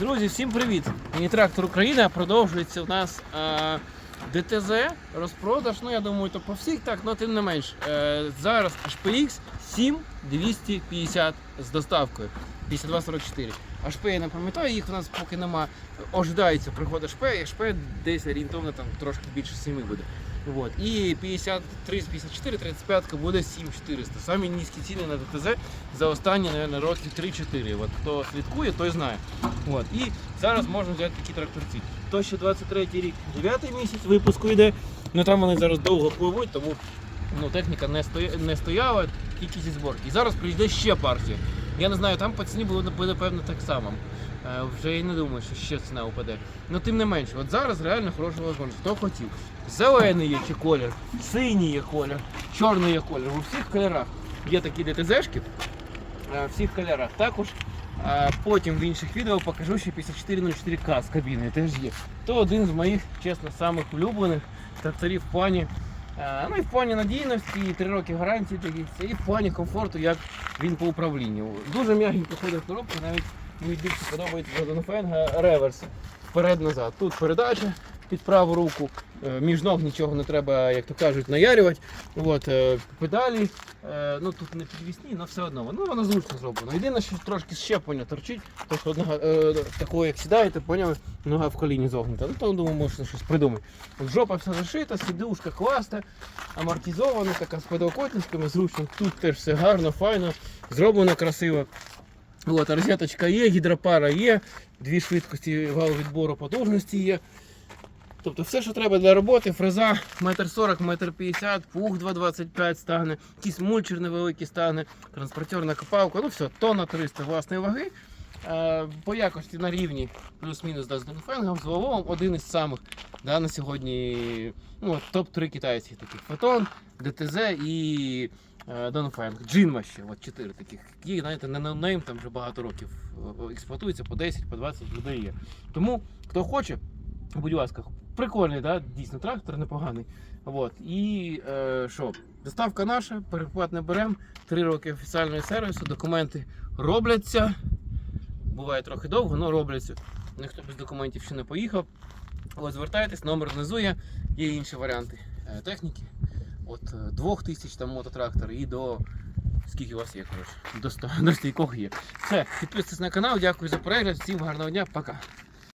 Друзі, всім привіт! Міні-трактор Україна продовжується у нас е, ДТЗ, розпродаж. Ну я думаю, то по всіх так, але тим не менш. Е, зараз HPX 7250 з доставкою 5244. HP я не пам'ятаю, їх у нас поки нема. Ожидається приход HP, і HP десь орієнтовно там трошки більше 7 буде. Вот. І 53, 54, 35 буде 7400. Самі низькі ціни на ДТЗ за останні, наверное, роки 3-4. От хто слідкує, той знає. От. І зараз можна взяти такі тракторці. То ще 23 рік, 9 місяць випуску йде. Ну там вони зараз довго пливуть, тому ну, техніка не, стоя... не стояла, тільки зі зборки. І зараз прийде ще партія. Я не знаю, там по ціні буде, буде певно так само. Е, Вже я не думаю, що ще ціна упаде. Ну тим не менше, от зараз реально хороша можливість. Хто хотів. Зелений є чи колір, синій є колір, чорний є колір. У всіх кольорах є такі ДТЗшки. е, В всіх кольорах. Також е, потім в інших відео покажу, що 5404К з кабіною теж є. То один з моїх, чесно, самих улюблених тракторів в плані. Е, Ну і в плані надійності, і 3 роки гарантії і в плані комфорту, як він по управлінню. Дуже м'ягенько ходить коробка, навіть мені більше подобається Донфенга реверс вперед-назад. Тут передача під праву руку, е, між ног нічого не треба, як то кажуть, наярювати. От, е, педалі, е, ну тут не підвісні, але все одно воно, воно зручно зроблено. Єдине, що трошки щеплення торчить, то що одного такого, як сідаєте, поняли, нога в коліні зогнута. Ну то думаю, можна щось придумати. Жопа вся зашита, сидушка класна, амортизована, така з подокотничками, зручно. Тут теж все гарно, файно, зроблено красиво. От, розеточка є, гідропара є, дві швидкості вал відбору потужності є. Тобто все, що треба для роботи, фреза 1,40 м, 1,50 м, пух 2,25 стане, якийсь мульчер невеликий стане, транспортерна копалка, ну все, тонна 300 власної ваги. Е, По якості на рівні плюс-мінус да, з Донфенгом, з Валовом, один із самих да, на сьогодні ну, топ-3 китайських таких. Фотон, ДТЗ і е, Донфенг. Джинма ще, от 4 таких. Які, знаєте, не ноунейм, там вже багато років е, експлуатується, по 10, по 20 людей є. Тому, хто хоче, будь ласка, прикольний, да? дійсно трактор непоганий. От. І е, що, доставка наша, переплат не беремо, 3 роки офіційного сервісу, документи робляться. Буває трохи довго, але робляться. Ніхто без документів ще не поїхав. От звертайтесь, номер внизу є, є інші варіанти е, техніки. От е, 2000 там мототрактор і до. Скільки у вас є, коротше? До 100, до стійкого є. Все, підписуйтесь на канал, дякую за перегляд, всім гарного дня, пока.